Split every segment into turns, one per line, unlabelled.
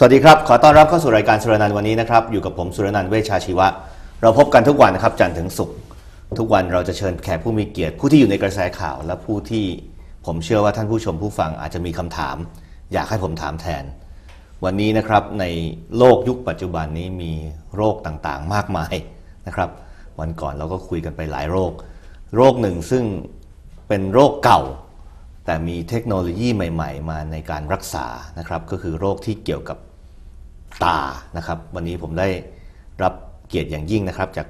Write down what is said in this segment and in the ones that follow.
สวัสดีครับ ขอต้อนรับเข้าสู่รายการสุรนันท์วันนี้นะครับ อยู่กับผมสุรนันท์เวชชาชีวะ เราพบกันทุกวันนะครับจันทร์ถึงศุกร์ทุกวันเราจะเชิญแขกผู้มีเกียรติ ผู้ที่อยู่ในกระแสข่าว และผู้ที่ผมเชื่อว่าท่านผู้ชมผู้ฟังอาจจะมีคำถาม อยากให้ผมถามแทน วันนี้นะครับในโลกยุคปัจจุบันนี้มีโรคต่างๆ มากมายนะครับ วันก่อนเราก็คุยกันไปหลายโรค โรคหนึ่งซึ่งเป็นโรคเก่าแต่มีเทคโนโลยีใหม่ ๆ มาในการรักษานะครับ ก็คือโรคที่เกี่ยวกับ ตานะครับ วันนี้ผมได้รับเกียรติอย่างยิ่งนะครับ จาก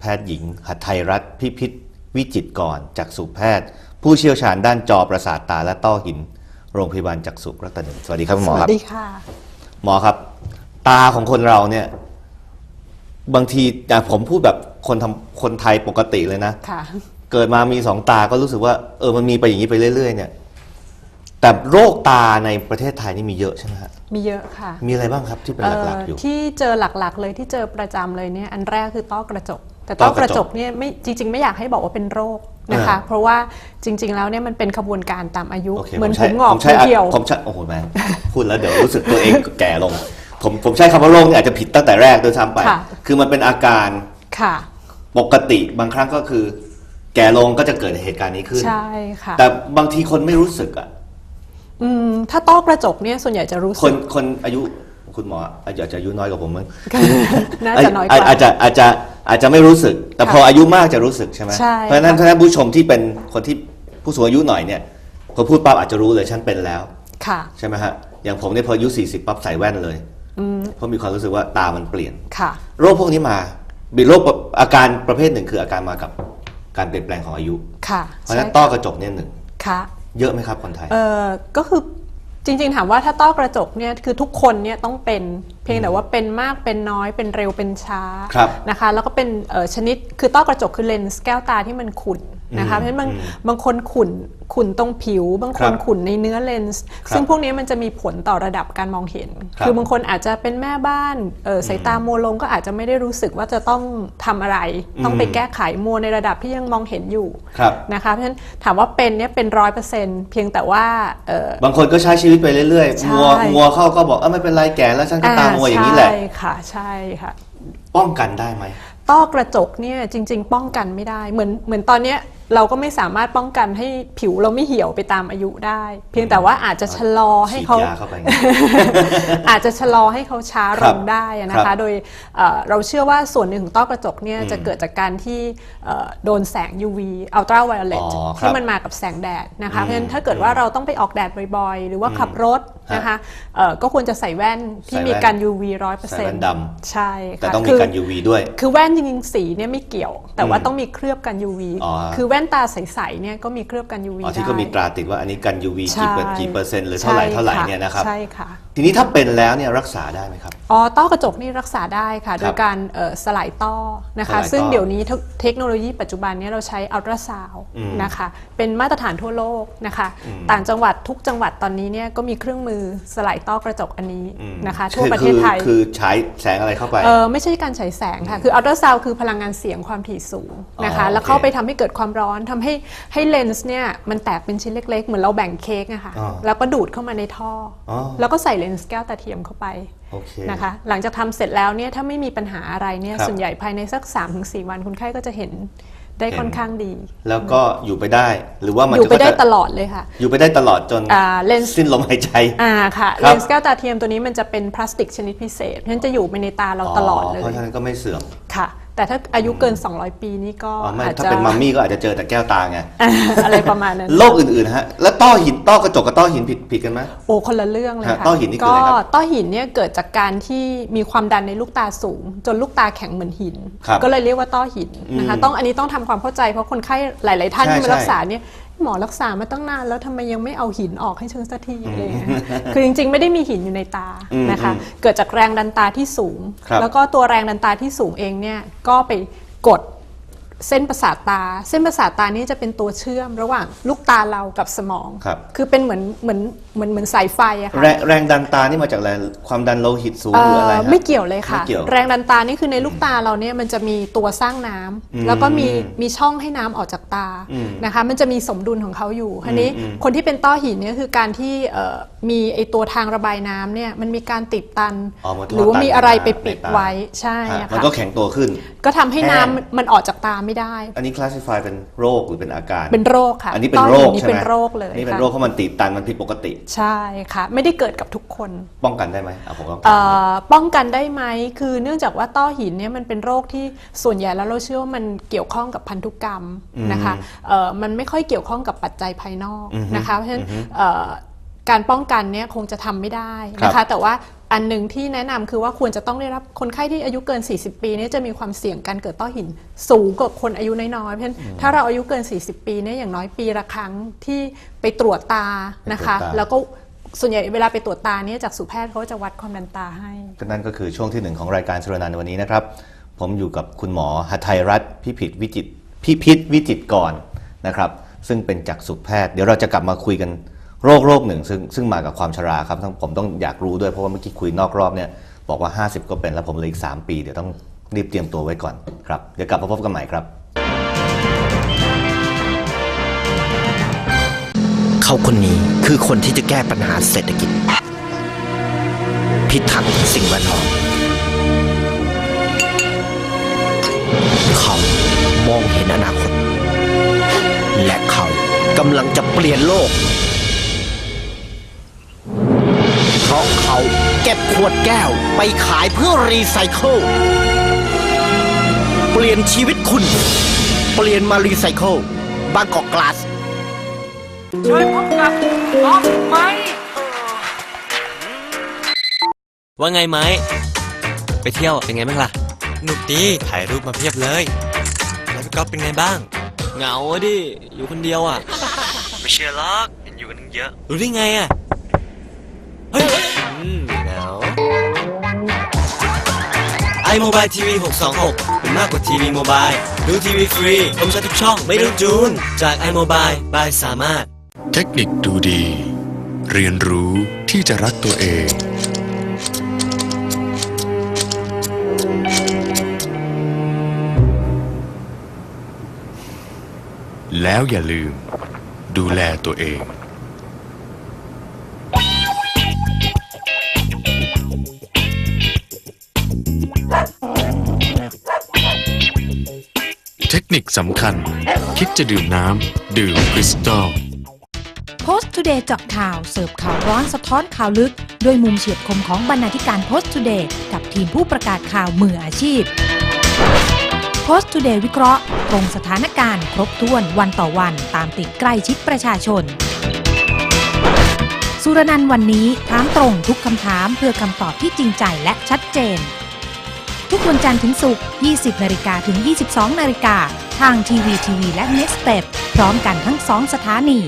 แพทย์หญิงหัตไทยรัฐพิพิธวิจิตรกรจากสุแพทย์ ผู้เชี่ยวชาญด้านจอประสาทตาและต้อหิน โรงพยาบาลจักษุรัตนสวัสดีครับคุณหมอ
ส
ค
วั
รับ
สดีค่ะ
หมอครับ ตาของคนเราเนี่ย บางทีอะผมพูดแบบคนทำคนไทยปกติเลยนะ
ค่ะ
เกิดมามีสองตาก็รู้สึกว่าเออมันมีไปอย่างนี้ไปเรื่อยๆเนี่ย แต่โรคตาในประเทศไทยนี่มีเยอะใช่ไหมฮะ
มีเยอะค่ะ
มีอะไรบ้างครับที่เป็นหลักๆอยู่
เที่เจอหลักๆ เลยที่เจอประจำเลยเนี่ยอันแรกคือต้อกระจก แต่
ต้
ต้
อ
อกก
ระ
ระ
จ
จ
ก
กเนี่ยไม่จริง ๆ ไม่อยากให้บอกว่าเป็นโรคนะคะ
อ่า
เพราะว่าจริง ๆ แล้วเนี่ยมันเป็นขบวนการตามอายุ
โอเค
เหมือน
ผ
ผม
ใช้
งอก
ผมใช้
ทีเดียว
ผมใช้โอ้โหแม่งพูดแล้วเดี๋ยวรู้สึกตัวเองแก่ลง ผมผมใช้คำว่าโรคเนี่ยอาจจะผิดตั้งแต่แรกโดยซ้ำไป
ค่ะ
คือมันเป็นอาการ
ค่ะ
ปกติบางครั้งก็คือ แก่ลงก็จะเกิดเหตุการณ์นี้ขึ้น
ใช่ค่ะ
แต่บางทีคนไม่รู้สึกอะ
อืมถ้าต้อกระจกเนี่ยส่วนใหญ่จะรู้
ค
สึ
น
ก
คนอายุคุณหมออาจจะอายุน้อยกว่าผมมั้ง
น่าจะน้อยกว่า
อาจจะอาจจะอาจจะไม่รู้สึก แต่พออายุมากจะรู้สึกใช่ไหม
ใช่
เพราะฉะนั้นถ้าท่านผู้ชมที่เป็นคนที่ผู้สูงอายุหน่อยเนี่ยพอพูดปั๊บอาจจะรู้เลยฉันเป็นแล้ว
ค่ะ
ใช่ไหมฮะอย่างผมเนี่ยพออายุ 40ปั๊บใส่แว่นเลยเพราะมีความรู้สึกว่าตามันเปลี่ยน
ค่ะ
โรคพวกนี้มามีโรคประอาการประเภทหนึ่งคืออาการมากับการเปลี่ยนแปลงของอายุ
ค่ะ
เพราะฉะนั้น
ใช่
ต้อกระจกเนี่ยหนึ่ง
ค่ะ
เยอะไหมครับคนไทย
เออก็คือจริงๆ ถามว่าถ้าต้อกระจกเนี่ยคือทุกคนเนี่ยต้องเป็นเพียงแต่ว่าเป็นมากเป็นน้อยเป็นเร็วเป็นช้า
ครับ
นะคะ แล้วก็เป็นเอ่อชนิดคือต้อกระจกคือเลนส์แก้วตาที่มันขุ่น นะคะเพราะฉะนั้นบางบางคนขุ่นขุ่นตรงผิว บางคน
ครับ
ขุ่นในเนื้อเลนส์
ครับ
ซึ่งพวกนี้มันจะมีผลต่อระดับการมองเห็น
ครับ
คือบางคนอาจจะเป็นแม่บ้านเอ่อสายตามัวลงก็อาจจะไม่ได้รู้สึกว่าจะต้องทำอะไร ต้องไปแก้ไขมัวในระดับที่ยังมองเห็นอยู่
ครับ
นะคะเพราะฉะนั้นถามว่าเป็นเนี่ยเป็นร้อยเปอร์เซ็นต์เพียงแต่ว่าเอ่อ
บางคนก็ใช้ชีวิตไปเรื่อย
ใช่
ๆมัวมัวเข้าก็บอกเออไม่เป็นไรแก่แล้วฉันก็ตามัวอย่างนี้แหละ
ใช่ค่ะใช่ค่ะ
ป้องกันได้ไหม
ต้อกระจกเนี่ยจริง ๆ ป้องกันไม่ได้เหมือนเหมือนตอนเนี้ย เราก็ไม่สามารถป้องกันให้ผิวเราไม่เหี่ยวไปตามอายุได้ เพียงแต่ว่าอาจจะชะลอให้เขา
ฉีดยาเข้าไปไง
อาจจะชะลอให้เขาช้า
ค
ล
รับ
งได้นะ
ครั
คะ
บ
โดยเอ่อเราเชื่อว่าส่วนหนึ่งของต้อกระจกเนี่ยจะเกิดจากการที่เอ่อโดนแสง UV ultraviolet
อ๋อครับ
ที่มันมากับแสงแดดนะคะเพราะฉะนั้นถ้าเกิดว่าเราต้องไปออกแดดบ่อยๆ หรือว่าขับรถนะคะเอ่อก็ควรจะใส่แว่นที่
ใส่แว่น
มีกัน UV ร้อยเปอร์
ใส่
เซ็น
แว่น
ต์
ด
ใช่
แต่
ค่ะ
ต้องมี
คือ
กัน UV ด้วย
คือแว่นจริงๆสีเนี่ยไม่เกี่ยว แต่ว่าต้องมีเคลือบกัน UV
อ๋อ
คือแว่นตาใสๆเนี่ยก็มีเคลือบกัน UV
อ๋อที่
ได้
ก็มีตราติดว่าอันนี้กัน UV กี่เปอร์กี่เปอร์เซ็นต์หรือเท่าไหร่
ใช่
เท่าไหร่
ค่ะ
เนี่ยนะครับ
ใช่ค่ะ
ทีนี้ถ้าเป็นแล้วเนี่ยรักษาได้ไหมครับ
อ๋อต้อกระจกนี่รักษาได้ค่ะ
ครับ
โดยการเอ่อสลายต้อนะ
ส
คะ
ลายต้อ
ซึ่งเดี๋ยวนี้เทคเทคโนโลยีปัจจุบันเนี้เราใช้อัลตราซาวนะคะ เป็นมาตรฐานทั่วโลกนะคะต่างจังหวัดทุกจังหวัดตอนนี้เนี่ยก็มีเครื่องมือสลายต้อกระจกอันนี้นะคะ ทั่ว
คือ
ประเทศไทย
คือคือฉายแสงอะไรเข้าไป
เออไม่ใช่การฉายแสงค่ะ คืออัลตราซาวคือพลังงานเสียงความถี่สูงนะคะ
อ๋อ
แล้วเข้า
โอเค
ไปทำให้เกิดความร้อนทำให้ให้เลนส์เนี่ยมันแตกเป็นชิ้นเล็ก ๆ เหมือนเราแบ่งเค้กอะค่ะ
อ๋อ
แล้วก็ดูดเข้ามาในท่ออ
อ
แล้วก็ใส่เลนส์แก้วตาเทียมเข้าไป
โอเค
นะคะ หลังจากทำเสร็จแล้วเนี่ยถ้าไม่มีปัญหาอะไรเนี่ย
ครับ
ส่วนใหญ่ภายในสัก 3-4 วันคนไข้ก็จะเห็นได้
เห็น
ค่อนข้างดี
แล้วก็อยู่ไปได้หรือว่ามัน
อยู่ไป
ก็
ได้
จะ
ตลอดเลยค่ะ
อยู่ไปได้ตลอดจน
อ่าเลนส์
สิ้นลมหายใจ
อ่าค่ะ
ค
เล
รับ
นส์แก้วตาเทียมตัวนี้มันจะเป็นพลาสติกชนิดพิเศษเพราะฉะนั้นจะอยู่ไปในตาเราตลอดเล
เพราะ
ย
ฉะนั้นก็ไม่เสื่อม
ค่ะ แต่ถ้าอายุเกิน 200 ปีนี่ก็
อ๋อไม่
อาจ
ถ้า
จะ
เป็นมัมมี่ก็อาจจะเจอแต่แก้วตาไง
อ่าอะไรประมาณนั้น
โรคอื่นๆฮะ แล้วต้อหินต้อกระจกกับต้อหินผิดผิดกันไหม
โอ้คนละเรื่องเลย
ฮะ
ค่ะ
ต้อหินนี่คืออะไรครับ
ต้อหินเนี่ยเกิดจากการที่มีความดันในลูกตาสูง จนลูกตาแข็งเหมือนหิน
ครับ
ก็เลยเรียกว่าต้อหินนะคะต้องอันนี้ต้องทำความเข้าใจเพราะคนไข้หลาย ๆ ท่าน
ใช่
ที่มา
ใช่
รักษาเนี่ย หมอรักษามาตั้งนานแล้วทำไมยังไม่เอาหินออกให้เชิงสักทีอะไรอย่างเงี้ยคือจริงๆ ไม่ได้มีหินอยู่ในตานะคะ เกิดจากแรงดันตาที่สูง
ครับ
แล้วก็ตัวแรงดันตาที่สูงเองเนี่ยก็ไปกด เส้นประสาทตา เส้นประสาทตานี่จะเป็นตัวเชื่อมระหว่างลูกตาเรากับสมอง
ครับ
คือเป็นเหมือนเหมือนเหมือนเหมือนสายไฟอะค่ะ
แรงแรงดันตานี่มาจากอะไรความดันโลหิตสูงหรืออะไร
เอ่อ
ฮะ
ไม่เกี่ยวเลยค่ะ
ไม่เกี่ยว
แรงดันตานี่คือในลูกตาเราเนี่ยมันจะมีตัวสร้างน้ำแล้วก็มีมีช่องให้น้ำออกจากตานะคะ มันจะมีสมดุลของเขาอยู่ทีนี้คนที่เป็นต้อหินเนี่ยคือการที่เอ่อมีไอตัวทางระบายน้ำเนี่ยมันมีการติดตัน
อ๋อมันท่อ
หรือว่ามีอะไรไปปิด
ในตา
ไว้ใช่
ฮะ
อะ
มัน
ค่ะ
ก็แข็งตัวขึ้น
ก็ทำให้น้ำ
แห้ง
มันมันออกจากตาไม่ได้
อันนี้คลาสสิฟายเป็นโรคหรือเป็นอาการ
เป็นโรคค่ะ
อันนี้เป็นโรค
ต้อหินนี่
ใช่ไหม
เป็นโรคเลย
นี่เป็น
ค่ะ
โรคเพราะมันตีบตันมันผิดปกติ
ใช่ค่ะ ไม่ได้เกิดกับทุกคน
ป้องกันได้ไหมอะผมต้องถาม
เอ่อป้องกันได้ไหมคือเนื่องจากว่าต้อหินเนี่ยมันเป็นโรคที่ส่วนใหญ่แล้วเราเชื่อว่ามันเกี่ยวข้องกับพันธุกรรมนะคะเอ่อมันไม่ค่อยเกี่ยวข้องกับปัจจัยภายนอกนะคะเพราะฉะนั้นเอ่อ การป้องกันเนี่ยคงจะทำไม่ได้นะ
ครั
คะ
บ
แต่ว่าอันหนึ่งที่แนะนำคือว่าควรจะต้องได้รับคนไข้ที่อายุเกิน 40 ปีเนี่ยจะมีความเสี่ยงการเกิดต้อหินสูงกว่าคนอายุน้อยๆเพราะฉะนั้นถ้าเราอายุเกิน 40 ปีเนี่ยอย่างน้อยปีละครั้งที่ไปตรวจตานะคะ
ไปตรวจตา
แล้วก็ส่วนใหญ่เวลาไปตรวจตาเนี่ยจากสุแพทย์เขาจะวัดความดันตาให้
ก็นั่นก็คือช่วงที่หนึ่งของรายการสุรนันท์วันนี้นะครับ ผมอยู่กับคุณหมอหทัยรัตน์พิพิธวิจิตรพิพิธวิจิตรกรนะครับ ซึ่งเป็นจักษุแพทย์ เดี๋ยวเราจะกลับมาคุยกัน โรคโรคหนึ่งซึ่งซึ่งมากับความชราครับทั้งผมต้องอยากรู้ด้วยเพราะว่าเมื่อกี้คุยนอกรอบเนี่ยบอกว่า 50 ก็เป็นแล้วผมเหลยอีก 3 ปี เดี๋ยวต้องรีบเตรียมตัวไว้ก่อนครับ เดี๋ยวกลับมาพบกันใหม่ครับ
เขาคนนี้คือคนที่จะแก้ปัญหาเศรษฐกิจ พิทักษ์สิ่งแวดล้อมเขามองเห็นอนาคต และเขากำลังจะเปลี่ยนโลก เขาเก็บขวดแก้วไปขายเพื่อรีไซเคิล เปลี่ยนชีวิตคุณ เปลี่ยนมารีไซเคิลบางกอกกลาส
ช่วยพบกับออฟไหม
ว่าไงไหมไปเที่ยวเป็นไงบ้างล่ะหนุกดีถ่ายรูปมาเพียบเลย แล้วพี่ก๊อฟเป็นไงบ้าง เหงาอะดิ อยู่คนเดียวอะ ไม่เชื่อหรอกเห็นอยู่กันเยอะ รู้ได้ไงอะ iMobile TV 626เป็นมากกว่าทีวีโมบายดูทีวีฟรีคมชัดทุกช่องไม่ต้องจูน จาก iMobile บายสามารถ
เทคนิคดูดี เรียนรู้ที่จะรักตัวเอง แล้วอย่าลืม ดูแลตัวเอง เทคนิคสำคัญ คิดจะดื่มน้ำ ดื่มคริสตัล
โพสต์ทูเดย์เจาะข่าวเสิร์ฟข่าวร้อนสะท้อนข่าวลึก ด้วยมุมเฉียบคมของบรรณาธิการโพสต์ทูเดย์กับทีมผู้ประกาศข่าวมืออาชีพโพสต์ทูเดย์วิเคราะห์ตรงสถานการณ์ครบถ้วนวันต่อวันตามติดใกล้ชิดประชาชน สุรนันท์วันนี้ถามตรงทุกคำถามเพื่อคำตอบที่จริงใจและชัดเจน ทุกวันจันทร์ถึงศุกร์ 20 นาฬิกาถึง 22 นาฬิกา ทางทีวีทีวีและ Next Step พร้อมกันทั้งสองสถานี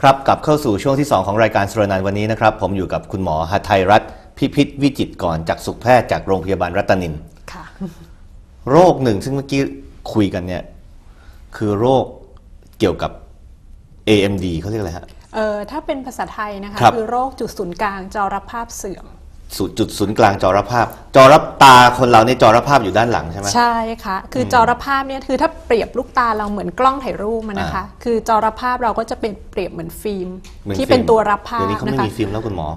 ครับกลับเข้าสู่ช่วงที่ 2 ของรายการสุรนันท์วันนี้นะครับ ผมอยู่กับคุณหมอหทัยรัตน์พิพิธวิจิตรกรจากสุขแพทย์จากโรงพยาบาลรัตนิน
ค่ะ
โรคหนึ่งซึ่งเมื่อกี้คุยกันเนี่ย คือโรคเกี่ยวกับ AMD เขาเรียกอะไรฮะ
เออถ้าเป็นภาษาไทยนะคะ
ครับ
คือโรคจุดศูนย์กลางจอรับภาพเสื่อม
ศูนย์ จุดศูนย์กลางจอรภาพ จอรับตาคนเราเนี่ยจอรภาพอยู่ด้านหลังใช่ไหม
ใช่ค่ะ คือจอรภาพเนี่ยคือถ้าเปรียบลูกตาเราเหมือนกล้องถ่ายรูปมันนะคะ คือจอรภาพเราก็จะเป็นเปรียบเหมือนฟิล์ม
หมือ
ที่
ฟิล์ม
เป็นตัวรับภาพ
เดี๋ยวนี้เขา
นะ
ไม่
คะ
มีฟิล์มแล้วคุณหมอ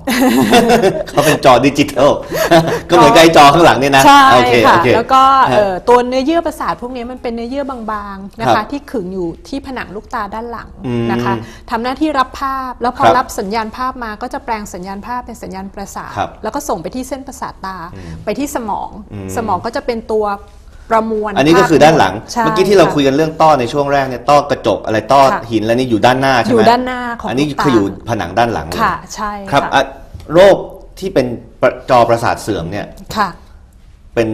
เขาเป็นจอดิจิทัลก็เหมือนกับไอ้จอข้างหลังเนี่ยนะ
ใช่
โอเค
ค่ะ
โอเค
แล้วก็
ฮะ
เอ่อตัวเนื้อเยื่อประสาทพวกนี้มันเป็นเนื้อเยื่อบางๆนะ
ครั
คะ
บ
ที่ขึงอยู่ที่ผนังลูกตาด้านหลัง
อืม
นะคะทำหน้าที่รับภาพแล้วพอ
ครับ
รับสัญญาณภาพมาก็จะแปลงสัญญาณภาพเป็นสัญญาณประสาท
ครับ
แล้วก็ส่งไปที่เส้นประสาทตา ไปที่สมอง สมองก็จะเป็นตัวประมวล
อันนี้ก็
ภพ
คือด้านหลัง
ใช่
เมื่อกี้ที่เราะคุยกันเรื่องต้อในช่วงแรกเนี่ยต้อกระจกอะไรต้อ
ค่ะ
หินแล้วนี่อยู่ด้านหน้าใช่ไหม
อยู่ด้านหน้าของ
อันนี้
ลูกตา
คืออยู่ผนังด้านหลังเลย
ค่ะใช่
ครับ
ค่ะ
อะโรคที่เป็นประจอประสาทเสื่อมเนี่ย
ค่ะ
เป็น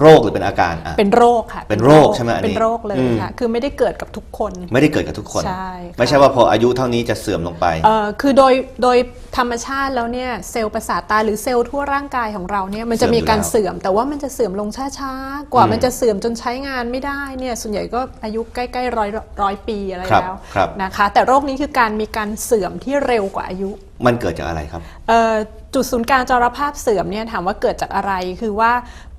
โรคหรือเป็นอาการอะ
เป็นโรคค่ะ
เป็นโรคใช่ไหมอันนี้
เป็นโรคเลย
อืม
ค่ะ คือไม่ได้เกิดกับทุกคน
ไม่ได้เกิดกับทุกคน
ใช่ค่ะ
ไม่ใช่ว่าพออายุเท่านี้จะเสื่อมลงไป
เอ่อคือโดยโดยธรรมชาติแล้วเนี่ยเซลล์ประสาทตาหรือเซลล์ทั่วร่างกายของเราเนี่ยมันจะมีการ
เสื่อมอยู่แล้ว
เสื่อมแต่ว่ามันจะเสื่อมลงช้าๆ กว่า
อืม
มันจะเสื่อมจนใช้งานไม่ได้เนี่ยส่วนใหญ่ก็อายุใกล้ๆร้อยร้อยปีอะไร
ครับ
แล้ว
ครับ
นะคะ แต่โรคนี้คือการมีการเสื่อมที่เร็วกว่าอายุ
มันเกิดจากอะไรครับ
เอ่อจุดศูนย์กลางจรภาพเสื่อมเนี่ยถามว่าเกิดจากอะไรคือว่า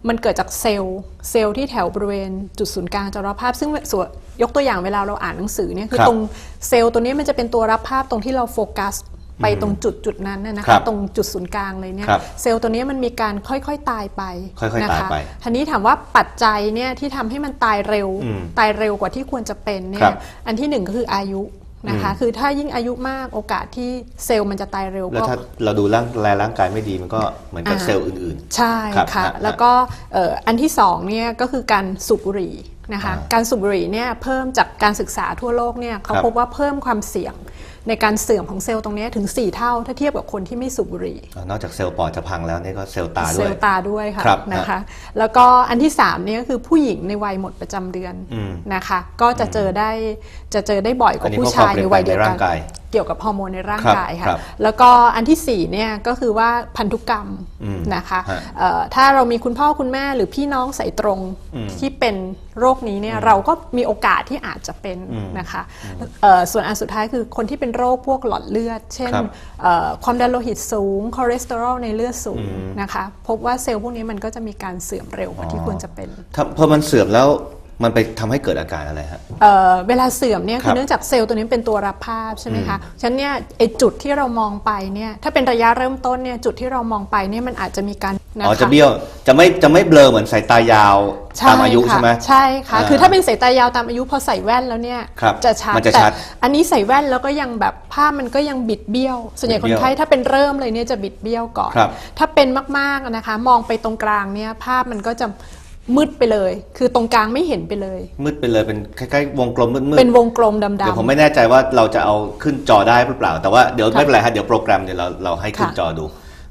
มันเกิดจากเซลล์เซลล์ที่แถวบริเวณจุดศูนย์กลางจรภาพ ซึ่งส่วนยกตัวอย่างเวลาเราอ่านหนังสือเนี่ยคือ
ครับ
ตรงเซลล์ตัวนี้มันจะเป็นตัวรับภาพตรงที่เราโฟกัสไปตรงจุดจุดนั้นน่ะนะ
ครั
คะ
บ
ตรงจุดศูนย์กลางเลยเนี่ย
ครับ
เซลล์ตัวนี้มันมีการค่อยๆตายไป
ค่อยๆ
นะ
ตาย
คะ
ไป
ทีนี้ถามว่าปัจจัยเนี่ยที่ทำให้มันตายเร็ว
อืม
ตายเร็วกว่าที่ควรจะเป็นเนี่
ครั
ย
บ
อันที่หนึ่งก็คืออายุ นะคะ คือถ้ายิ่งอายุมากโอกาสที่เซลล์มันจะตายเร็ว
แล้ว
ก็
ถ้าเราดูร่างแลร่างกายไม่ดีมันก็เหมือนกับ
อ่า
เซลล์อื่น
ใช่
ครับ
ค่ะ
ฮะ
แล้วก็เอ่ออันที่สองเนี่ยก็คือการสูบบุหรี่นะคะ
อ่า
การสูบบุหรี่เนี่ยเพิ่มจากการศึกษาทั่วโลกเนี่ยเขา
ครับ
พบว่าเพิ่มความเสี่ยง ในการเสื่อมของเซลล์ตรงเนี้ยถึง 4 เท่าถ้าเทียบกับคนที่ไม่สูบบุหรี่
ๆนอกจากเซลล์ปอดจะพังแล้วเนี่ยก็เซลล์ตา
เซ
ด้
ล
วย
ล์ตาด้วยค่ะ
ครับ
นะคะ แล้วก็อันที่3เนี่ยก็คือผู้หญิงในวัยหมดประจำเดือน
อืม
นะคะ ก็จะเจอได้จะเจอได้บ่อยก
อัน
ว่า
นี้
ผู้
เพราะ
ชาย
ความเปลี่
ใน
ยน
วัยเดียว
แปลงใน
กั
ร่างกาย
เกี่ยวกับฮอร์โมนในร่าง
ครับ
กาย
ครั
ค่ะ
บ
แล้วก็อันที่สี่เนี่ยก็คือว่าพันธุกรรม
อืม
นะคะ
ฮะ
เอ่อถ้าเรามีคุณพ่อคุณแม่หรือพี่น้องสายตรงที่เป็นโรคนี้เนี่ยเราก็มีโอกาสที่อาจจะเป็นนะคะเอ่อส่วนอันสุดท้ายคือคนที่เป็นโรคพวกหลอดเลือด เช่น
ครับ
เอ่อความดันโลหิตสูงคอเลสเตอรอลในเลือดสูงนะคะพบว่าเซลล์พวกนี้มันก็จะมีการเสื่อมเร็วกว่าที่ควรจะเป็น
ถ้าพอมันเสื่อมแล้ว มันไปทำให้เกิดอาการอะไรฮะ
เอ่อเวลาเสื่อมเนี่ย
ครั
คือบเนื่องจากเซลล์ตัวนี้เป็นตัวรับภาพใช่ไหมคะฉะนั้นเนี่ยไอจุดที่เรามองไปเนี่ยถ้าเป็นระยะเริ่มต้นเนี่ยจุดที่เรามองไปเนี่ยมันอาจจะมีการนค
อ๋อจะเบี้ยวจะไม่จะไม่เบลอเหมือนสายตายาวตามอายุ
ค่ะ
ใช่ไหม
ใช่ค่ะ
อ่า
คือถ้าเป็นสายตายาวตามอายุพอใส่แว่นแล้วเนี่ย
ครับ
จะชัด
มันจะ
แต่
ชัด
อันนี้ใส่แว่นแล้วก็ยังแบบภาพมันก็ยังบิดเบี้ยว ส่วนใหญ่
บิด
ค
เบี้
น
ยว
ไข้ถ้าเป็นเริ่มเลยเนี่ยจะบิดเบี้ยวก่อน
ครับ
ถ้าเป็นมากๆอะนะคะ มองไปตรงกลางเนี่ยภาพมันก็จะ มืดไปเลย คือตรงกลางไม่เห็นไปเลย
มืดไปเลยเป็นคล้ายๆวงกลมมืดๆ
เป็นวงกลมดำ
เดี๋ยวผม
ๆ
ไม่แน่ใจว่าเราจะเอาขึ้นจอได้หรือเปล่า แต่ว่าเดี๋ยว
ค่ะ
ไม่เป็นไรฮะเดี๋ยวโปรแกรมเดี๋ยวเราเราให้ขึ้น
ค่ะ
จอดู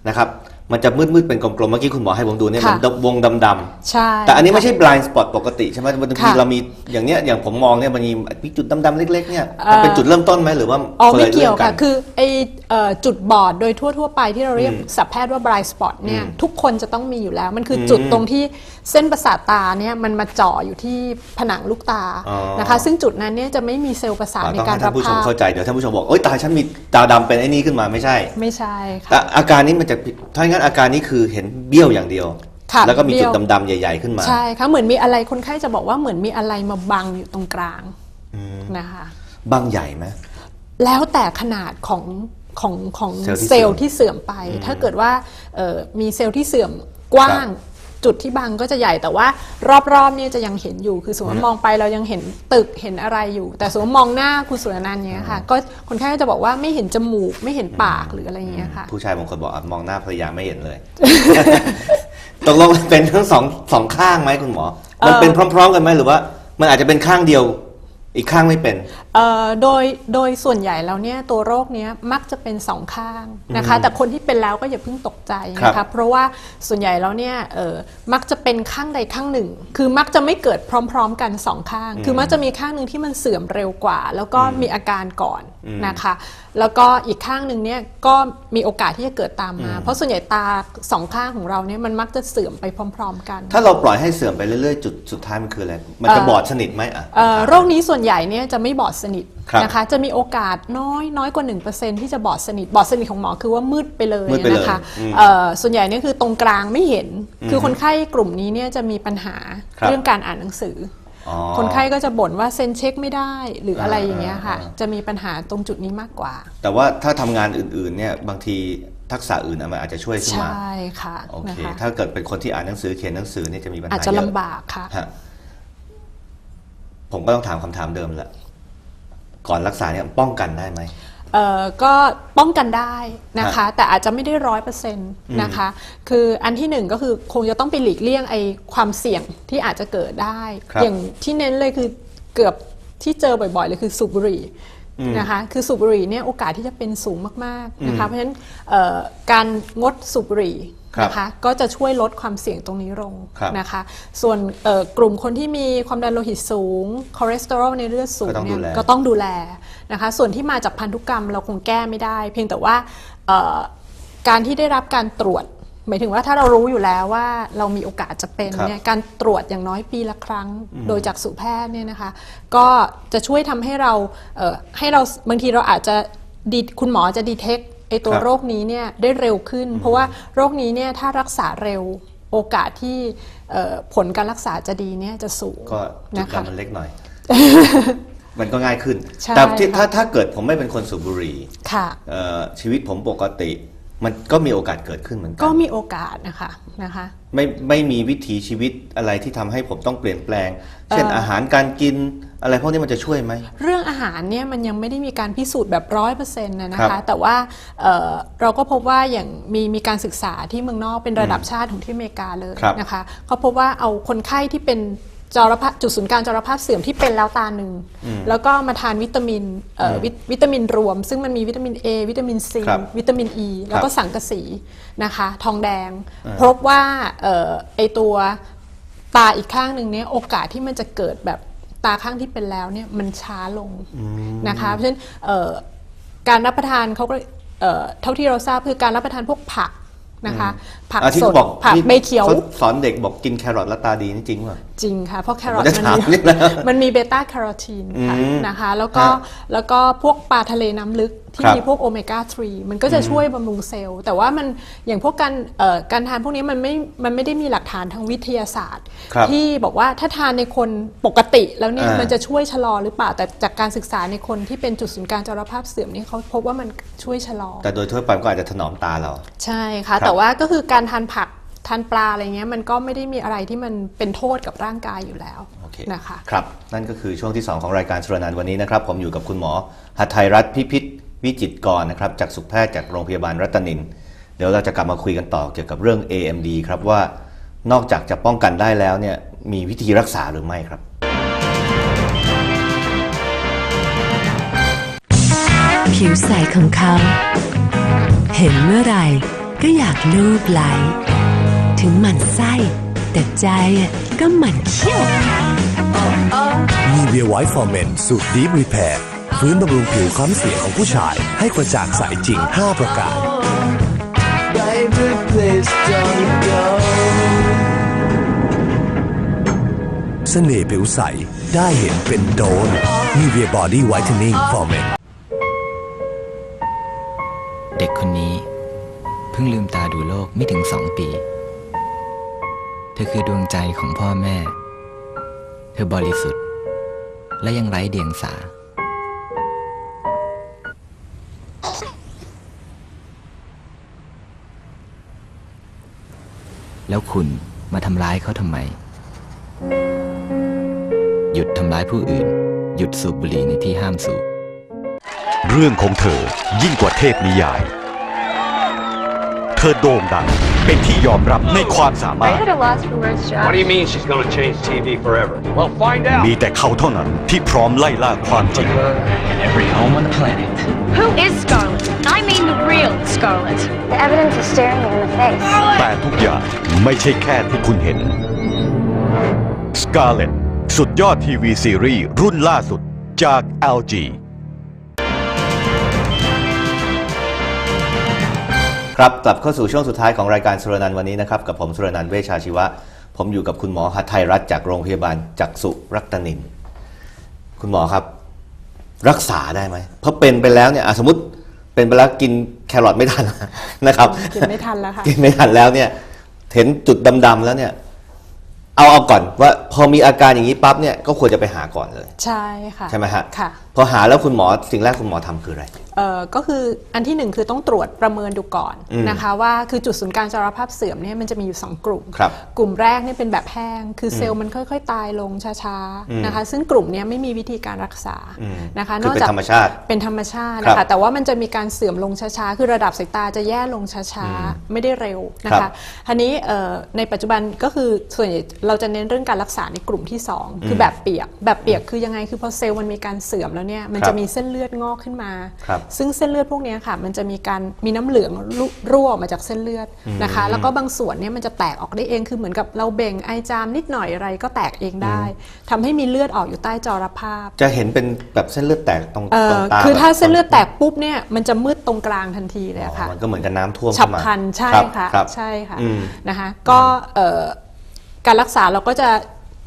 นะครับ มันจะมืดๆเป็นกลมๆเมื่อกี้คุณหมอให้ผมดูเนี่ย
ค่ะ
มันวงดำ
ใช่
ๆแต่อันนี้ไม่
ค่ะ
ใช่ blind spot ปกติใช่ไหมบางที
ค่ะ
เรามีอย่างเนี้ยอย่างผมมองเนี่ยมันมีจุดดำๆเล็ก ๆเนี่ย
เอ่อ
มันเป็นจุดเริ่มต้นไหมหรือว่า
อ๋อ
คน
ไม่
ละ
เกี่ยว
รื่อง
ค่ะ
น
คือไอเอ่อจุดบอดโดยทั่ว ๆ ไปที่เราเรียกสับแพทย์ว่า blind spot เนี่ย ทุกคนจะต้องมีอยู่แล้ว มันคืออ
ม
จุดตรงที่เส้นประสาทตาเนี่ยมันมาเจ่ออยู่ที่ผนังลูกตา
อ๋อ
นะคะ ซึ่งจุดนั้นเนี่ยจะไม่มีเซลล์ประสาท
อ่า
ใน
ต้อง
การ
ให้ท่า
รับ
นผู้ชม
ภาพ
เข้าใจเดี๋ยวท่านผู้ชมบอกเอ้ยตาฉันมีตาดำเป็นไอ้นี่ขึ้นมาไม่ใช่
ไม่ใช่
แต่
ค่ะ
อาการนี้มันจะถ้าอย่างนั้นอาการนี้คือเห็นเบี้ยวอย่างเดียว
ค่ะ
แล้วก็มีจุด
เบี้ยว
ดำๆใหญ่ ๆขึ้นมา
ใช่ค่ะเหมือนมีอะไรคนไข้จะบอกว่าเหมือนมีอะไรมาบังอยู่ตรงกลางนะคะ
บางใหญ่ไหม
แล้วแต่ขนาดของของของ
เซลล์ที่
เซ
เสื่
ล
อม
ล์ที่เสื่อมไป ถ้าเกิดว่าเอ่อมีเซลล์ที่เสื่อมกว้าง จุดที่บังก็จะใหญ่แต่ว่ารอบๆเนี่ยจะยังเห็นอยู่ คือสมมติว่ามองไปเรายังเห็นตึกเห็นอะไรอยู่ แต่สมมติมองหน้าคุณสุรนันท์เนี้ยค่ะ ก็คนไข้ก็จะบอกว่าไม่เห็นจมูกไม่เห็นปากหรืออะไรอย่างเงี้ยค่ะ
ผู้ชายบางคนบอกอะมองหน้าภรรยาไม่เห็นเลยตกลงเป็นทั้งสองสองข้างไหมคุณหมอ มัน
เอ่อ
เป็นพร้อม ๆ กันไหมหรือว่า มันอาจจะเป็นข้างเดียว อีกข้างไม่เป็น
เอ่อ โดยโดยส่วนใหญ่แล้วเนี่ยตัวโรคเนี้ยมักจะเป็นสองข้างนะคะ แต่คนที่เป็นแล้วก็อย่าเพิ่งตกใจนะ
ครั
คะ
บ
เพราะว่าส่วนใหญ่แล้วเนี่ยเอ่อมักจะเป็นข้างใดข้างหนึ่ง คือมักจะไม่เกิดพร้อม ๆ กันสองข้าง คือมักจะมีข้างหนึ่งที่มันเสื่อมเร็วกว่า แล้วก็มีอาการก่อนนะคะ แล้วก็อีกข้างหนึ่งเนี่ยก็มีโอกาสที่จะเกิดตามมา เพราะส่วนใหญ่ตาสองข้างของเราเนี่ยมันมักจะเสื่อมไปพร้อม ๆ กัน
ถ้าเราปล่อยให้เสื่อมไปเรื่อยๆจุดสุดท้ายมันคืออะไรมันจะบอดสนิทไหมอะ
เอ่อโรคนี้ส่วนใหญ่เนี่ยจะไม่บอดสนิท
ครับ
นะคะ จะมีโอกาสน้อยน้อยกว่า 1%ที่จะบอดสนิท บอดสนิทของหมอคือว่ามืดไปเลย
มืดไปเลย
นะคะ
อืม
เอ่อส่วนใหญ่เนี่ยคือตรงกลางไม่เห็นคือคนไข้กลุ่มนี้เนี่ยจะมีปัญหา
ครับ
เรื่องการอ่านหนังสือ
อ๋อ
อคนไข้ก็จะบ่นว่าเซ็นเช็คไม่ได้ หรืออะไรอย่างเงี้ยค่ะ
อ่าอ่า
จะมีปัญหาตรงจุดนี้มากกว่า
แต่ว่าถ้าทำงานอื่นๆเนี่ยบางทีทักษะอื่นอะมันอาจจะช่วยขึ้น
ใช
มา่
ค่ะ
โอ
นะ
เค
คะ
ถ้าเกิดเป็นคนที่อ่านหนังสือเขียนหนังสือเนี่ยจะมีปัญหา
อาจจะ
เย
ลำบากค่ะ
ฮะผมก็ต้องถามคำถามเดิมแหละ ก่อนรักษาเนี่ยป้องกันได้ไหม
เอ่อก็ป้องกันได้นะคะ
ฮะ
แต่อาจจะไม่ได้ร้อยเปอร์เซ็นต์นะคะ คืออันที่หนึ่งก็คือคงจะต้องไปหลีกเลี่ยงไอ้ความเสี่ยงที่อาจจะเกิดได้
ครับ
อย่างที่เน้นเลยคือเกือบที่เจอบ่อยๆเลยคือสูบบุหรี่นะคะ คือสูบบุหรี่เนี่ยโอกาสที่จะเป็นสูงมากๆนะคะ เพราะฉะนั้นเอ่อการงดสูบบุหรี่
ครับ
นะคะก็จะช่วยลดความเสี่ยงตรงนี้ลง
ครับ
นะคะ ส่วนเอ่อกลุ่มคนที่มีความดันโลหิตสูงคอเลสเตอรอลในเลือดสูง
ก็ต้อง
เนี่
ดู
ย
แล
ก็ต้องดูแลนะคะส่วนที่มาจากพันธุกรรมเราคงแก้ไม่ได้ เพียงแต่ว่าเอ่อการที่ได้รับการตรวจหมายถึงว่าถ้าเรารู้อยู่แล้วว่าเรามีโอกาสจะเป็น
ครับ
เนี่ยการตรวจอย่างน้อยปีละครั้ง โดยจากสุแพทย์เนี่ยนะคะ ก็จะช่วยทำให้เราเอ่อให้เราบางทีเราอาจจะดีคุณหมอจะดีเทคไอตัว
ครับ
โรคนี้เนี่ยได้เร็วขึ้น เพราะว่าโรคนี้เนี่ยถ้ารักษาเร็วโอกาสที่เอ่อผลการรักษาจะดีเนี่ยจะสูง
ก็จุด
นะคะ
ดำมันเล็กหน่อย มันก็ง่ายขึ้น
ใช่
แต่ที่
ค่ะ
ถ้าถ้าเกิดผมไม่เป็นคนสูบบุหรี่
ค่ะ
เอ่อชีวิตผมปกติ มันก็มีโอกาสเกิดขึ้นเหมือนกั
ก็มีโอกาสนะคะนะคะ
ไม่ไม่มีวิถีชีวิตอะไรที่ทำให้ผมต้องเปลี่ยนแปลง เช่นอาหารการกินอะไรพวกนี้มันจะช่วยไหม
เรื่องอาหารเนี่ยมันยังไม่ได้มีการพิสูจน์แบบร้อยเปอร์เซ็นต์นะนะ
ครั
คะ
บ
แต่ว่าเอ่อเราก็พบว่าอย่างมีมีการศึกษาที่เมืองนอกเป็นระดับชาติของที่อเมริกาเลย
ครับ
นะคะเขาพบว่าเอาคนไข้ที่เป็น จอรภาพจุดศูนย์กลางจอรภาพเสื่อมที่เป็นแล้วตาหนึ่งแล้วก็มาทานวิตามินเอ่อวิตวิตามินรวม ซึ่งมันมีวิตามิน A วิตามิน C
ครับ
วิตามิน E แล้วก็
ครับ
สังกะสีนะคะ ทองแดง พบว่าเอ่อไอตัวตาอีกข้างหนึ่งเนี่ยโอกาสที่มันจะเกิดแบบตาข้างที่เป็นแล้วเนี่ยมันช้าลงนะคะเพราะฉะนั้นเอ่อการรับประทานเขาก็เอ่อเท่าที่เราทราบคือการรับประทานพวกผักนะคะผัก
อะที่
ส
เขา
ด
บอก
ผัก
ที่
ใบเขียว
ขาสอนเด็กบอกกินแครอทแล้วตาดีนี่จริงป่ะ
จริงค่ะ เพราะแครอท
ผมจะ
มัน
ถาม
มี
นี่แหละ
มันมีเบต้าแคโรทีนค่ะ
อืม
นะคะแล้วก็
ฮะ
แล้วก็พวกปลาทะเลน้ำลึกที่
ครับ
มีพวกโอเมก้า 3 มันก็จะช่วยบำรุงเซลล์ แต่ว่ามันอย่างพวกการเอ่อการทานพวกนี้มันไม่มันไม่ได้มีหลักฐานทางวิทยาศาสตร์
ครับ
ที่บอกว่าถ้าทานในคนปกติแล้วเนี่ย
อ่ามั
มันจะช่วยชะลอหรือเปล่า แต่จากการศึกษาในคนที่เป็นจุดศูนย์กลางจอรภาพเสื่อมนี่เขาพบว่ามันช่วยชะลอ
แต่โดยทั่วไปมันก็อาจจะถนอมตาเรา
ใช่ค่ะ
ครับ
แต่ว่าก็คือการทานผัก ทานปลาอะไรเงี้ยมันก็ไม่ได้มีอะไรที่มันเป็นโทษกับร่างกายอยู่แล้ว
โอเค
นะคะ
ครับนั่นก็คือช่วงที่ 2 ของรายการสุรนันท์วันนี้นะครับ ผมอยู่กับคุณหมอหัตไทยรัฐพิพิธวิจิตรกรนะครับจากสุขแพทย์จากโรงพยาบาลรัตนิน เดี๋ยวเราจะกลับมาคุยกันต่อเกี่ยวกับเรื่อง AMD ครับว่านอกจากจะป้องกันได้แล้วเนี่ยมีวิธีรักษาหรือไม่ครับ
ผิวใสของเขา เห็นเมื่อไหร่ก็อยากลูบไหล ถึงหมั่นไส้ แต่ใจอะก็หมั่นเขี้ยว
มีเบียไวท์ฟอร์เมนสูตรดีบรีแพร์ฟื้นบำรุงผิวคล้ำเสียของผู้ชาย ให้กระจ่างใสจริง 5 ประการ เสน่ห์ผิวใส ได้เห็นเป็นโดนมีเบียบอดี้ไวท์เทนนิ่งฟอร์เมน
เด็กคนนี้ เพิ่งลืมตาดูโลกไม่ถึงสองปี เธอคือดวงใจของพ่อแม่ เธอบริสุทธิ์ และยังไร้เดียงสา แล้วคุณมาทำร้ายเขาทำไม หยุดทำร้ายผู้อื่น หยุดสูบบุหรี่ในที่ห้ามสูบ
เรื่องของเธอยิ่งกว่าเทพนิยาย เธอโด่งดัง เป็นที่ยอมรับในความสามารถ
What do you mean she's gonna change TV forever? Well, find out.
มีแต่เขาเท่านั้นที่พร้อมไล่ล่าความจริง
in every home on the planet
Who is Scarlet? I mean the real Scarlet.
The evidence is staring me in the face.
แต่ทุกอย่างไม่ใช่แค่ที่คุณเห็น Scarlet สุดยอดทีวีซีรีส์รุ่นล่าสุดจาก LG
ครับกลับเข้าสู่ช่วงสุดท้ายของรายการสุรนันท์วันนี้นะครับกับผมสุรนันท์เวชชาชีวะ ผมอยู่กับคุณหมอหัตไทยรัฐจากโรงพยาบาลจักษุรัตนิน คุณหมอครับ รักษาได้ไหมเพราะเป็นไปแล้วเนี่ยอะสมมติเป็นไปแล้วกินแครอทไม่ทันนะครับ
กินไม่ทันแล้วค่ะ
กินไม่ทันแล้วเนี่ยเห็นจุดดำๆแล้วเนี่ย เอาเอาก่อนว่าพอมีอาการอย่างนี้ปั๊บเนี่ยก็ควรจะไปหาก่อนเลย
ใช่ค่ะ
ใช่ไหมฮะ
ค่ะ
พอหาแล้วคุณหมอสิ่งแรกคุณหมอทำคืออะไร
เอ่อก็คืออันที่หนึ่งคือต้องตรวจประเมินดูก่อน
อืม
นะคะว่าคือจุดศูนย์กลางจรภาพเสื่อมเนี่ยมันจะมีอยู่ 2 กลุ่ม
ครับ
กลุ่มแรกเนี่ยเป็นแบบแห้ง คือเซลล์มันค่อย ๆ ตายลงช้า
อืม
ๆนะคะซึ่งกลุ่มเนี้ยไม่มีวิธีการรักษา
อืม
นะคะ
คือเป็นธรรมชาติ
เป็นธรรมชาติ
ครั
นะคะ
บ
แต่ว่ามันจะมีการเสื่อมลงช้าๆคือระดับสายตาจะแย่ลงช้าๆไม่ได้เร็วนะ
ครั
คะ
บ
ทีนี้เอ่อในปัจจุบันก็คือส่วนใหญ่เราจะเน้นเรื่องการรักษาในกลุ่มที่ 2 คือแบบเปียกแบบเปียกคือยังไงคือพอเซลล์มันมีการเสื่อมแล้วเนี่ยมัน
ครับ
จะมีเส้นเลือดงอกขึ้นมา
ครับ
ซึ่งเส้นเลือดพวกเนี้ยค่ะมันจะมีการมีน้ำเหลืองรุรั่วออกมาจากเส้นเลือดนะคะ แล้วก็บางส่วนเนี่ยมันจะแตกออกได้เองคือเหมือนกับเราเบ่งไอจามนิดหน่อยอะไรก็แตกเองได้ทำให้มีเลือดออกอยู่ใต้จอรภาพ
จะเห็นเป็นแบบเส้นเลือดแตกตรง
เอ่
ตร
อง
ตา
คือถ้า
แบบ
เส้นเลือดแตกปุ๊บเนี่ยมันจะมืดตรงกลางทันทีเลยอะค่ะ
มันก็เหมือนกับน้ำท่วม
ฉับ
เข้ามา
พลันใช่
รับ
ค่ะ
รับ
ใช่ค่ะ
อืม
นะคะก็เอ่อการรักษาเราก็จะ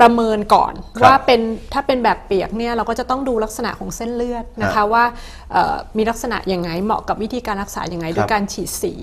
ประเมินก่อน
ครับ
ว่าเป็นถ้าเป็นแบบเปียกเนี่ยเราก็จะต้องดูลักษณะของเส้นเลือดนะคะว่าเอ่อมีลักษณะยังไงเหมาะกับวิธีการรักษายังไงโด
ค
ย
รับ
การฉีดสี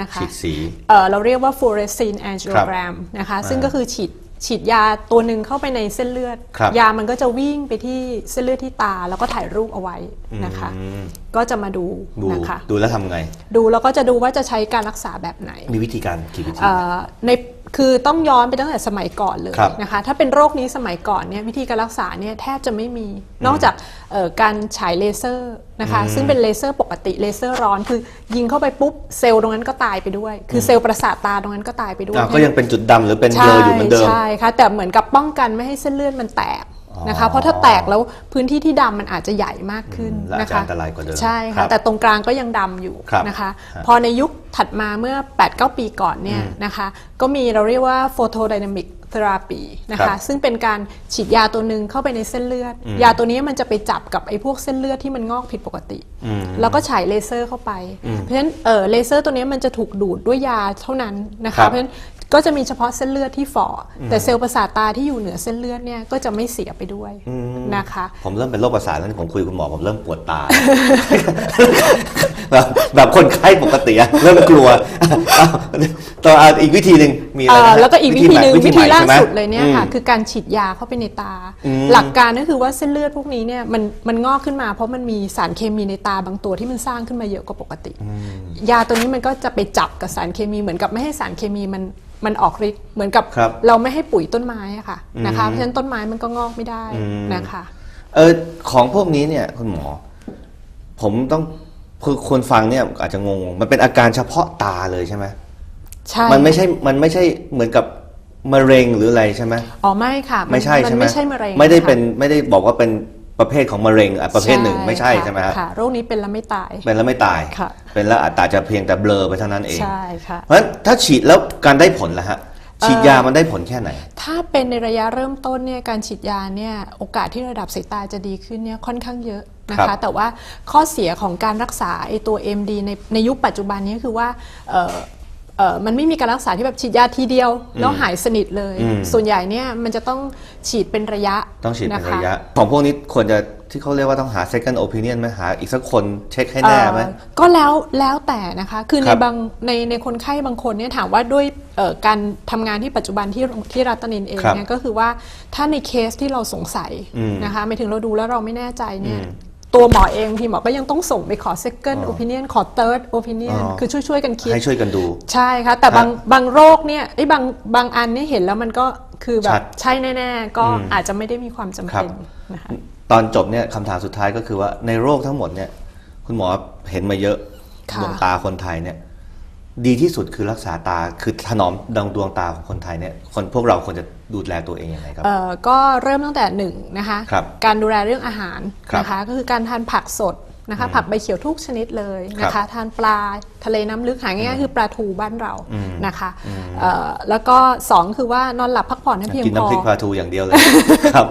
นะคะ
ฉีดสี
เอ่อเราเรียกว่า fluorescein angiogram นะคะ
อ่า
ซึ่งก็คือฉีดฉีดยาตัวหนึ่งเข้าไปในเส้นเลือด
ครับ
ยามันก็จะวิ่งไปที่เส้นเลือดที่ตา แล้วก็ถ่ายรูปเอาไว้นะคะ
อืม
ก็จะมาดู
ดู
นะคะ
ดูแล้วทำไง
ดูแล้วก็จะดูว่าจะใช้การรักษาแบบไหน
มีวิธีการกี่วิธี
เอ่อใน คือต้องย้อนไปตั้งแต่สมัยก่อนเลย
ครับ
นะคะ ถ้าเป็นโรคนี้สมัยก่อนเนี่ยวิธีการรักษาเนี่ยแทบจะไม่มี นอกจากเอ่อการฉายเลเซอร์นะคะ ซึ่งเป็นเลเซอร์ปกติเลเซอร์ร้อน คือยิงเข้าไปปุ๊บเซลล์ตรงนั้นก็ตายไปด้วย คือเซลล์ประสาทตาตรงนั้นก็ตายไปด้วย
อ้าวก็ยังเป็นจุดดำหรือเป็นเบล
ใช่
ออยู่เหมือนเดิม
ใช่ค่ะแต่เหมือนกับป้องกันไม่ให้เส้นเลือดมันแตก นะคะ เพราะถ้าแตกแล้วพื้นที่ที่ดำมันอาจจะใหญ่มากขึ้น
และอาจ
นะ
จะ
คะ
อันตรายกว่าเดิม
ใช่
ครั
ค่ะ
บ
แต่ตรงกลางก็ยังดำอยู่
ครับ
นะคะ
ฮะ
พอในยุคถัดมาเมื่อ 8-9 ปีก่อนเนี่ยนะคะก็มีเราเรียกว่า photodynamic therapy นะ
ครั
คะ
บ
ซึ่งเป็นการฉีดยาตัวหนึ่งเข้าไปในเส้นเลือด ยาตัวนี้มันจะไปจับกับไอ้พวกเส้นเลือดที่มันงอกผิดปกติ
อืม
แล้วก็ฉายเลเซอร์เข้าไป เพราะฉะนั้นเออเลเซอร์ตัวนี้มันจะถูกดูดด้วยยาเท่านั้นนะ
ครั
คะ
บ
เพราะฉะนั้น ก็จะมีเฉพาะเส้นเลือดที่ฝ่ออแต่เซลล์ประสาทตาที่อยู่เหนือเส้นเลือดเนี่ยก็จะไม่เสียไปด้วยนะคะ
ผมเริ่มเป็นโรคประสาทแล้วผมคุยกับคุณหมอผมเริ่มปวดตาแบบแบบคนไข้ปกติอะเริ่มกลัวอ้าวต่ออะอีกวิธีหนึ่งมีอะไร
เอ่อ
นะฮะ
แล้วก็อีกวิธีหนึ่งวิธี
ใหม่
ล่า
ใช่ไหม
สุดเลยเนี่ยค่ะ
อืม
คือการฉีดยาเข้าไปในตา
อืม
หลักการก็คือว่าเส้นเลือดพวกนี้เนี่ยมันมันงอกขึ้นมา เพราะมันมีสารเคมีในตาบางตัวที่มันสร้างขึ้นมาเยอะกว่าปกติ ยาตัวนี้มันก็จะไปจับกับสารเคมีเหมือนกับไม่ให้สารเคมีมันมันออกฤทธิ์เหมือนกับ
ครับ
เราไม่ให้ปุ๋ยต้นไม้อะค่ะนะคะ
อืม
เพราะฉะนั้นต้นไม้มันก็งอกไม่ได้
อืม
นะคะ
เออของพวกนี้เนี่ยคุณหมอ ผมต้องคือคนฟังเนี่ยอาจจะงงมันเป็นอาการเฉพาะตาเลยใช่ไหม
ใช่
มันไม่ใช่มันไม่ใช่เหมือนกับมะเร็งหรืออะไรใช่ไหม
อ๋อไม่ค่ะน
ไม่ใช่ใช่ไหม
นไม่ใช่มะเร็ง
ไม่ได้
ค่ะ
เป็นไม่ได้บอกว่าเป็น ประเภทของมะเร็งอะประเภทหนึ่งไม่ใช่
ค่ะ
ใช่ไหมฮะ
ค่ะโรคนี้เป็นแล้วไม่ตาย
เป็นแล้วไม่ตาย
ค่ะ
เป็นแล้วอาจจะเพียงแต่เบลอไปเท่านั้นเอง
ใช่ค่ะ
เพราะฉะนั้นถ้าฉีดแล้วการได้ผลล่ะฮะ ฉีดยามันได้ผลแค่ไหน
ถ้าเป็นในระยะเริ่มต้นเนี่ยการฉีดยาเนี่ยโอกาสที่ระดับสายตาจะดีขึ้นเนี่ยค่อนข้างเยอะนะ
ครั
คะ
บ
แต่ว่าข้อเสียของการรักษาไอตัว MD ในในยุคปัจจุบันนี้คือว่าเอ่อเอ่อ มันไม่มีการรักษาที่แบบฉีดยาทีเดียว แล้วหายสนิทเลย
อืม
ส่วนใหญ่เนี่ยมันจะต้องฉีดเป็นระยะ
ต้องฉีดเป็น
ค
ระยะ ของพวกนี้ควรจะที่เขาเรียกว่าต้องหา second opinion ไหมหาอีกสักคนเช็คให้แน่ไหม
เอ่อก็แล้วแล้วแต่นะคะ คือ
ค
ใน
รับ
บางในในคนไข้บางคนเนี่ยถามว่าด้วยเอ่อการทำงานที่ปัจจุบันที่ที่รัตนินเอง
ครับ
เนี่ยก็คือว่าถ้าในเคสที่เราสงสัย
อืม
นะคะไม่ถึงเราดูแล้วเราไม่แน่ใจเนี่ย
อืม
ตัวหมอเองทีหมอก็ยังต้องส่งไปขอ second
อ๋อ
opinion ขอ third opinion
อ๋อ
คือช่วยช่วยๆกันคิด
ให้ช่วยกันดู
ใช่ค่ะ แต่บาง
ฮะ
บางโรคเนี่ยไอ้ยบางบางอันเนี่ยเห็นแล้วมันก็คือแบ
ชั
บ
ด
ใช่แน่ๆ ก็
อืม
อาจจะไม่ได้มีความจำเป็น
ครับ
นะคะ
ตอนจบเนี่ยคำถามสุดท้ายก็คือว่าในโรคทั้งหมดเนี่ยคุณหมอเห็นมาเยอะ
ค่ะ
ดวงตาคนไทยเนี่ย ดีที่สุดคือรักษาตาคือถนอมดวงดวงตาของคนไทยเนี่ยคนพวกเราควรจะดูแลตัวเองยังไงครับ
เอ่อก็เริ่มตั้งแต่หนึ่งนะคะ
ครับ
การดูแลเรื่องอาหาร
ครับ
นะคะก็คือการทานผักสดนะคะ ผักใบเขียวทุกชนิดเลยนะ
ครั
คะ
บ
ทานปลาทะเลน้ำลึกหาง่ายๆคือปลาทูบ้านเรา
อืม
นะคะเอ่อแล้วก็สองคือว่านอนหลับพักผ่อนให้เพียง
กิน
พอ
น้ำพริกปลาทูอย่างเดียวเลย ครับ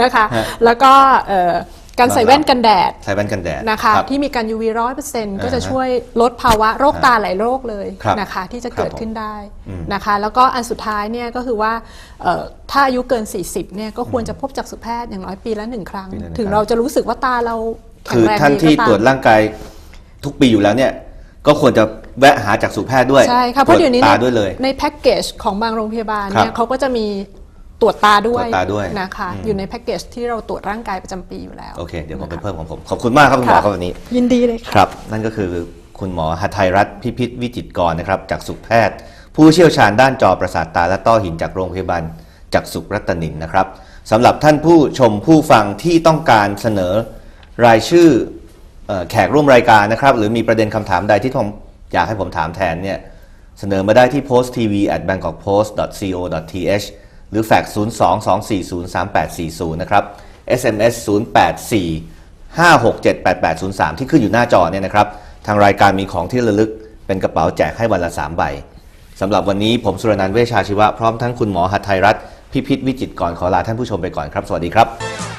นะคะ
ฮะ
แล้วก็เอ่อ การใส่แว่นกันแดด
ใส่แว่นกันแดด
นะคะ
รับ
ที่มีการ UV ร้อยเปอร์เซ็นต์ก็จะ
อ่าฮะ
ช่วยลดภาวะโรคตาหลายโรคเลย
ครับ
นะคะที่จะ
ครับ
เกิดขึ้นได้
อืม
นะคะ แล้วก็อันสุดท้ายเนี่ยก็คือว่าเอ่อถ้าอายุเกิน 40เนี่ยก็ควรจะพบจักษุแพทย์อย่างน้อยปีละหนึ่งครั้ง
ปีละหนึ่ง
ถึง
ครั้ง
เราจะรู้สึกว่าตาเราแข็
คื
ง
อ
แรง
ท่าน
ดี
ที่
ก็ตาม
ตรวจร่างกายทุกปีอยู่แล้วเนี่ย ก็ควรจะแวะหาจากษุแพทย์ด้วย
ใช่ค่ะเพราะเดี๋ยวนี้
ตรจ
ใน
ตาด้วยเลย
ในแพ็กเกจของบางโรงพยาบาล
ครับ
เนี่ยเขาก็จะมี ตรวจตาด้วย
ตรวจตาด้วย
นะคะ
อืม
อยู่ในแพ็กเกจที่เราตรวจร่างกายประจำปีอยู่แล้ว
โอเค เดี๋ยวผมไปเพิ่มของผม ขอบคุณมากครับคุณหมอ
ค่ะ
ครับวันนี้
ยินดีเลยค่ะ
ครับ นั่นก็คือคุณหมอหทัยรัตน์พิพิธวิจิตรกรนะครับ จากสุแพทย์ ผู้เชี่ยวชาญด้านจอประสาทตาและต้อหินจากโรงพยาบาลจากสุรัตนินนะครับสำหรับท่านผู้ชมผู้ฟังที่ต้องการเสนอรายชื่อเอ่อแขกร่วมรายการนะครับ หรือมีประเด็นคำถามใดที่ผมอยากให้ผมถามแทนเนี่ยเสนอมาได้ที่ post tv at bangkokpost co th หรือแฟกซ์0 2 2 4 0 3 8 4 0 นะครับ SMS 0 8 4 5678803 ที่ขึ้นอยู่หน้าจอเนี่ยนะครับ ทางรายการมีของที่ระลึกเป็นกระเป๋าแจกให้วันละ 3 ใบสำหรับวันนี้ผมสุรนันท์เวชชาชีวะ พร้อมทั้งคุณหมอหัตไทยรัฐพิพิธวิจิตรก่อนขอลาท่านผู้ชมไปก่อนครับ สวัสดีครับ